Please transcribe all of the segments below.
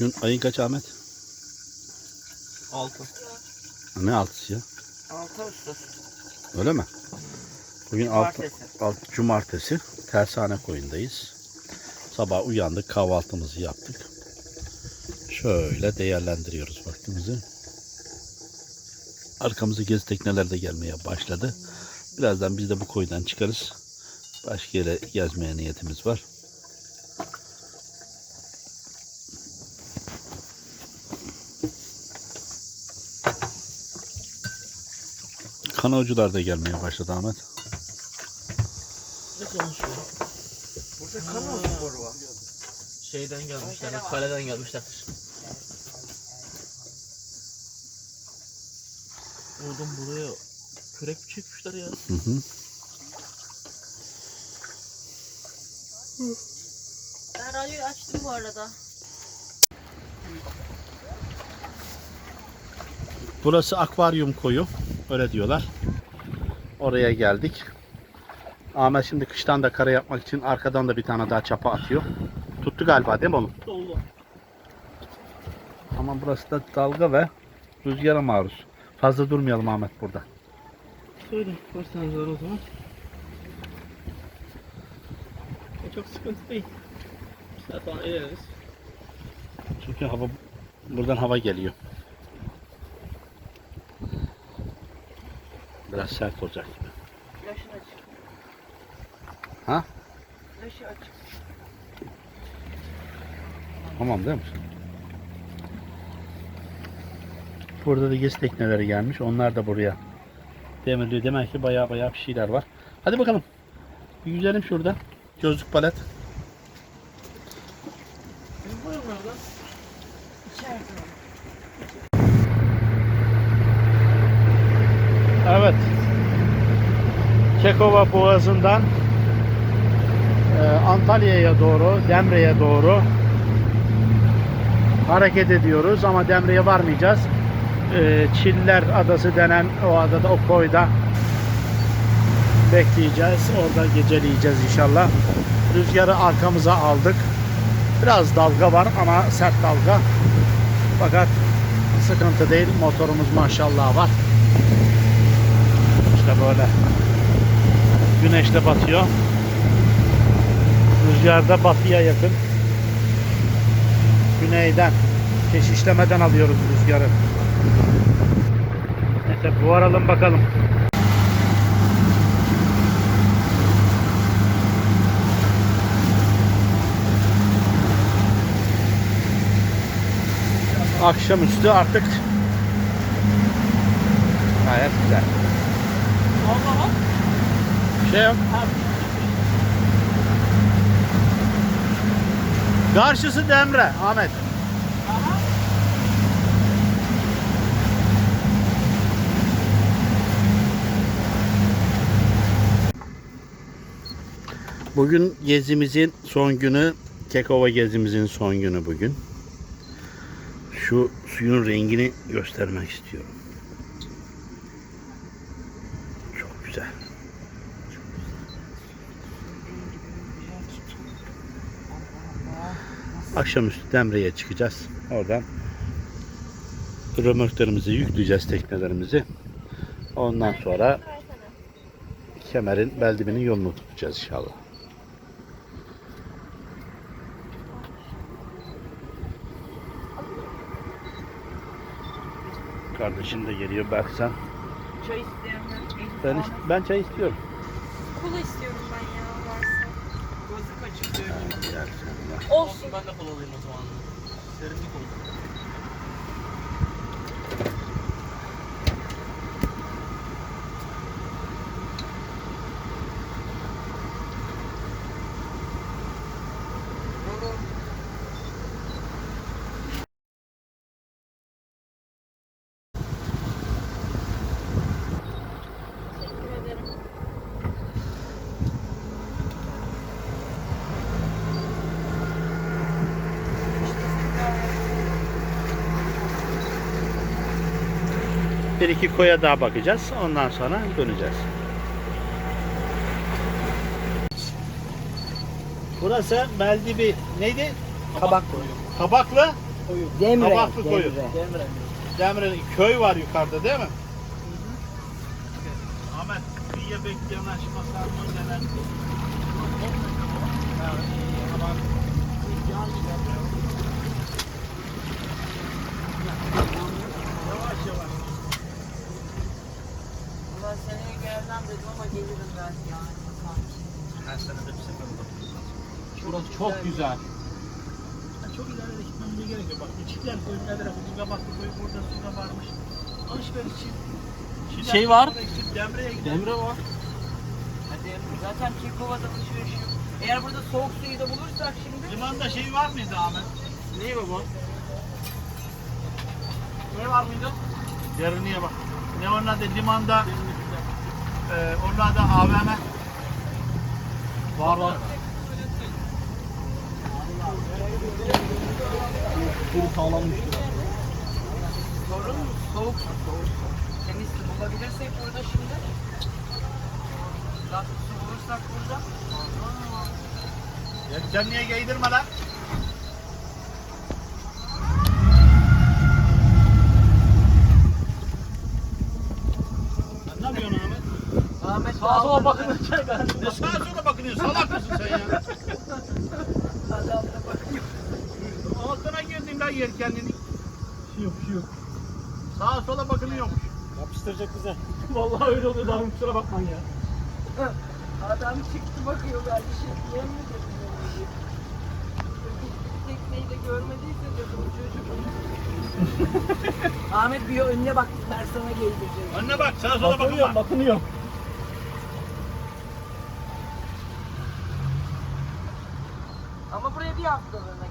Bugün ayın kaç Ahmet? 6. Ne altısı ya? 6 Ağustos. Öyle mi? Bugün Cumartesi. alt, cumartesi. Tersane koyundayız. Sabah uyandık kahvaltımızı yaptık. Şöyle değerlendiriyoruz vaktimizi. Arkamızda gezi tekneler de gelmeye başladı. Birazdan biz de bu koydan çıkarız. Başka yere gezmeye niyetimiz var. Kanocular da gelmeye başladı Ahmet. Ne konuşuyor? Burada kanal sporu var. Şeyden gelmişler, kaleden gelmişler. Oradan buraya kürek mi çekmişler ya? Hı hı. Ben radyoyu açtım bu arada. Burası akvaryum koyu. Öyle diyorlar. Oraya geldik. Ahmet şimdi kıştan da kara yapmak için arkadan da bir tane daha çapa atıyor. Tuttu galiba değil mi oğlum? Dolu. Ama burası da dalga ve rüzgara maruz. Fazla durmayalım Ahmet burada. Söyle, tane var o zaman? Çok sıkıntı değil. Falan ilerleriz. Çünkü hava buradan hava geliyor. Biraz sert olacak gibi. Flaşı açık. Ha? Flaşı açık. Tamam değil mi? Burada da gezi tekneleri gelmiş. Onlar da buraya demirliyor. Demek ki baya baya bir şeyler var. Hadi bakalım. Bir güzelim şurada. Gözlük palet. Kekova Boğazı'ndan e, Antalya'ya doğru, Demre'ye doğru hareket ediyoruz ama Demre'ye varmayacağız. E, Çiller Adası denen o adada, o koyda bekleyeceğiz. Orada geceleyeceğiz inşallah. Rüzgarı arkamıza aldık. Biraz dalga var ama sert dalga. Fakat sıkıntı değil. Motorumuz maşallah var. İşte böyle. Güneş de batıyor. Rüzgar da batıya yakın. Güneyden. Keşişlemeden alıyoruz rüzgarı. Neyse bu aralım bakalım. Akşamüstü artık gayet güzel. Allah Allah. Şey. Karşısı Demre Ahmet. Bugün gezimizin son günü, Kekova gezimizin son günü bugün. Şu suyun rengini göstermek istiyorum. Çok güzel. Akşamüstü Demre'ye çıkacağız. Oradan römorklarımızı yükleyeceğiz teknelerimizi. Ondan sonra kemerin beldibinin yolunu tutacağız inşallah. Kardeşim de geliyor Berksan. Çay isteyen Ben, ben çay istiyorum. Kola istiyorum. Berksan. Olsun. Ben de kol alayım o zaman. Serinlik olur. Bir iki koya daha bakacağız. Ondan sonra döneceğiz. Burası Beldibi neydi? Kabak Kabaklı Demre. Kabaklı koyu. Demre. Demre. Demir'in köy var yukarıda değil mi? Ahmet kıyıya bekleyen aşmasar mı neler? Yavaş yavaş. Ulan seneye gelmem dedim ama gelirim belki yani. Her sene de bir sefer olur. Burası çok güzel. Çok ileride gitmemize gerek yok. Bak içikler koyu ne tarafı, Dugabaklı koyu burada suda varmış. Alışveriş için. Şey var. Demre'ye gidelim. Demre var. Hadi zaten Kekova'da alışveriş yok. Eğer burada soğuk suyu da bulursak şimdi. Limanda şey var mıydı Ahmet? Ne baba? Ne var mıydı? Derinliğe bak. Ne onun adı? Limanda e, onun adı AVM. Var var. Kuru sağlanmıştır. Sorun mu? Soğuk. Soğuk. Temiz su bulabilirsek burada şimdi. Su bulursak burada. Yelkenliğe giydirme lan. Sen ne yapıyorsun Ahmet? Ahmet Sağa sola bakın. Ne sağa sola bakıyorsun? Salak mısın sen ya? Altına girdin lan yelkenliğini. Şey yok şey yok. Sağa sola bakılıyormuş. Yapıştıracak bize. Vallahi öyle oluyor daha kusura bakmayın ya. Adam çıktı bakıyor belki şey yem mi dedi. Tekneyi de görmediyse de bu çocuk. Ahmet bir önüne bak ben sana geldireceğim. Önüne bak sağa sola Bakınıyorum bakma. bakınıyorum. Ama buraya bir haftalığına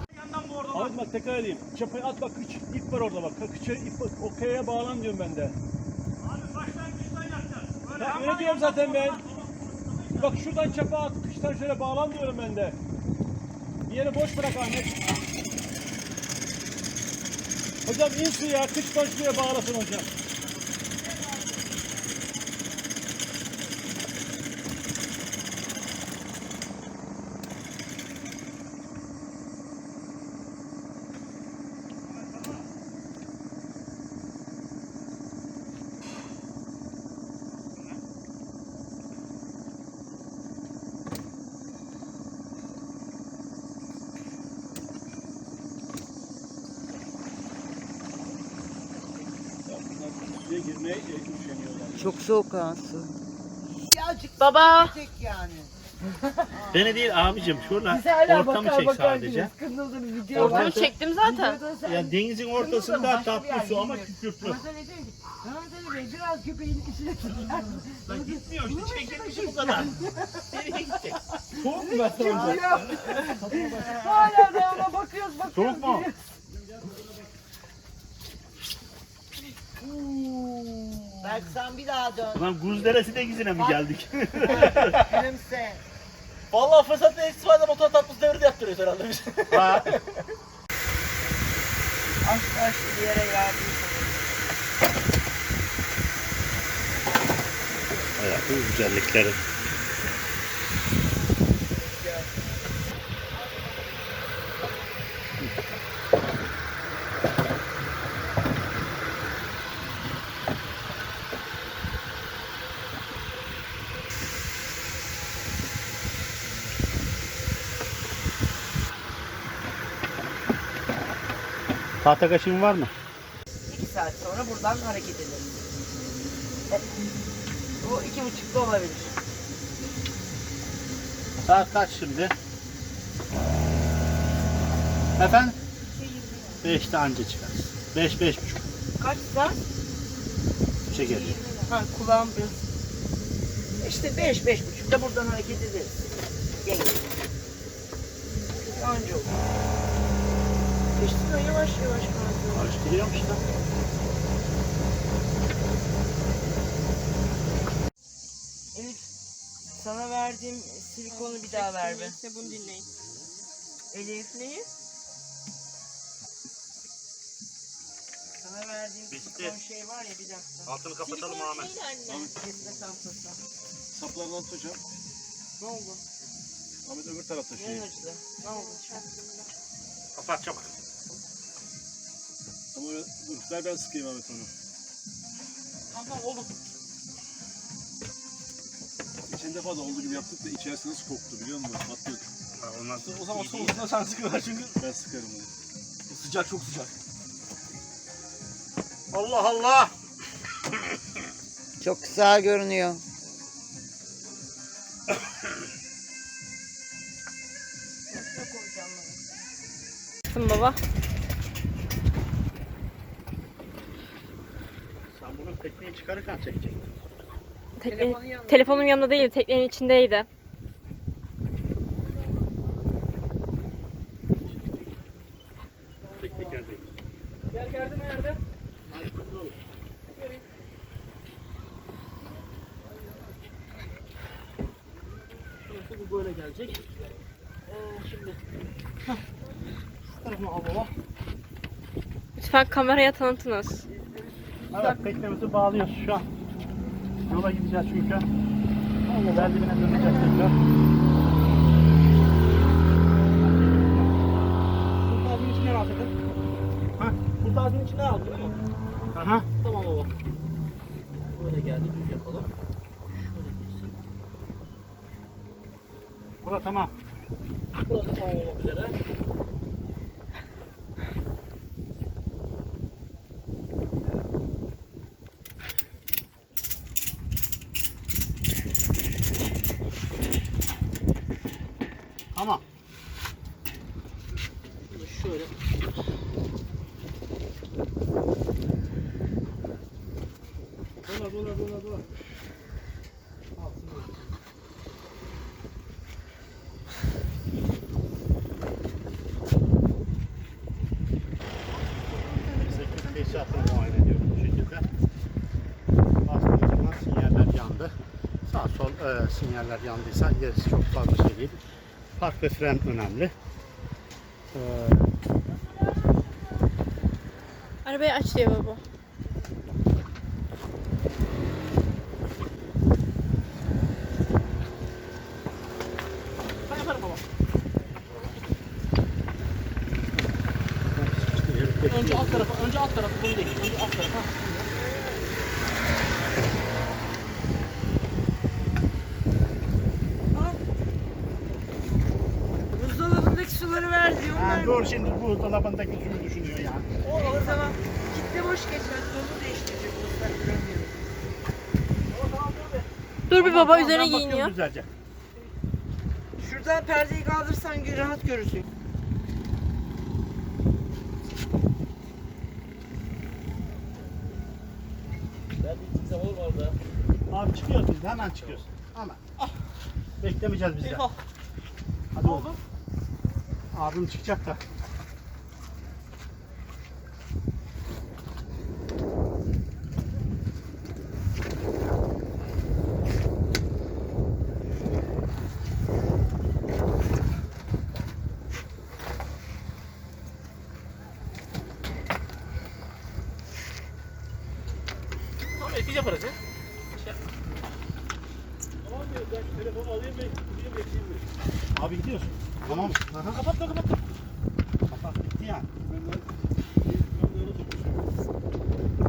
Ahmet bak tekrar edeyim. Çapayı at bak kıç, ip var orada bak. Kıçı ip o kayaya bağlan diyorum ben de. Abi başlangıçtan yapacağız. Böyle Ya öyle diyorum zaten ben. Bak şuradan çapa at, kıçtan şöyle bağlan diyorum ben de. Bir yere boş bırak Ahmet. Hocam in suya, kıçtan şuraya bağlasın hocam. Ya bunlar suya girmeye e, üşeniyorlar. Çok soğuk ha su. Baba. yani. Beni değil abicim şurada Bize hala ortamı bakar çek bakar sadece. diyoruz. Kızıldı bir video Ortamı var. çektim zaten. Videoda sen- Ya denizin ortasında Başka bir yer tatlı su ama bilmiyorum. kükürtlü. Ben sana diyorum ki, Ali Bey biraz köpeğin içine tutar. Lan gitmiyor işte çekilmişi bu kadar. Nereye gidecek? Soğuk mu ben sana önce? Hala da ona bakıyoruz bakıyoruz. Soğuk mu? Belki sen bir daha dön. Ulan Guz Deresi de gizine mi geldik? Gülümse. Vallahi fırsatla istifade motor tatlısı devri de yaptırıyoruz herhalde biz. ha. Aşk aşk bir yere geldik. Hayatın güzellikleri. Tahta kaşığın var mı? İki saat sonra buradan hareket edelim. Bu iki buçukta olabilir. Saat kaç şimdi? Efendim? Beşte anca çıkarız. Beş, beş buçuk. Kaç saat? Çeker. Ha kulağım biraz. İşte beş, beş buçukta buradan hareket ederiz. Gel. Anca olur. İşte yavaş yavaş kalkıyor. Karıştırıyorum işte. Elif, sana verdiğim silikonu bir daha ver be. İşte bunu dinleyin. Elif neyi? Sana verdiğim Bitti. silikon şey var ya bir dakika. Altını kapatalım Ahmet. Kesme tahtası. Saplardan tutacağım. Ne oldu? Ahmet öbür tarafta Ne şey. acıdı? Ne oldu? Kapat çabuk. Ama öyle, dur ver ben sıkayım Ahmet onu. Tamam oğlum. Geçen defa da olduğu gibi yaptık da içerisi nasıl koktu biliyor musun? Patlıyordu. Ondan O zaman soğusunda sen sıkıver çünkü Ben sıkarım onu. sıcak çok sıcak. Allah Allah. Çok güzel görünüyor. Baba. Sen bunu tekneyi çıkarırken çekecektin. Tekne, telefonum yanımda değil, teknenin içindeydi. Teknik yerdeyim. Gel geldim? Şurası bu böyle gelecek. Ee, şimdi. Hah. Şu tarafına al baba. Lütfen kameraya tanıtınız. Evet teknemizi bağlıyoruz şu an. Yola gideceğiz çünkü. Allah dibine döneceğiz tekrar. Ağzının içine al sakın. Ha? Burada ağzının içine al değil mi? Aha. Tamam baba. Böyle geldi düz yapalım. Şöyle tamam. Burası tamam olmak üzere. Tamam. Şimdi şöyle. Dola dola dola dola. Zaman sinyaller yandı. Sağ sol e, sinyaller yandıysa gerisi çok fazla şey değil. Park ve fren önemli. E, Arabayı aç diyor baba. Önce alt tarafa, önce alt tarafa bunu değil. Önce alt tarafa. Buzdolabındaki suları ver diyor. Ha, dur şimdi bu Dur bir baba üzerine bakıyorum giyiniyor. Güzelce. Şuradan perdeyi kaldırsan gö- rahat görürsün. Ben bir zaman olur mu orada? Abi çıkıyoruz biz de hemen çıkıyoruz. Hemen. Beklemeyeceğiz biz de. Eyvah. Hadi oğlum. Abim çıkacak da. Tamam biz yaparız ya. Tamam diyor ben telefonu alayım ve gideyim bekleyeyim mi? Abi gidiyorsun. Tamam. Aha. Kapatma kapatma. Kapat bitti yani. Ben de ben de öyle tutmuşum.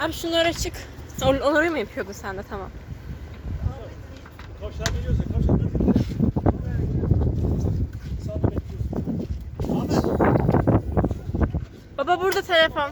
Abi şunlara çık. Or oraya mı yapıyordun sen de tamam. Kavşağa geliyorsa kavşağa dönüyor. Sağda bekliyorsun. Abi. Baba burada telefon.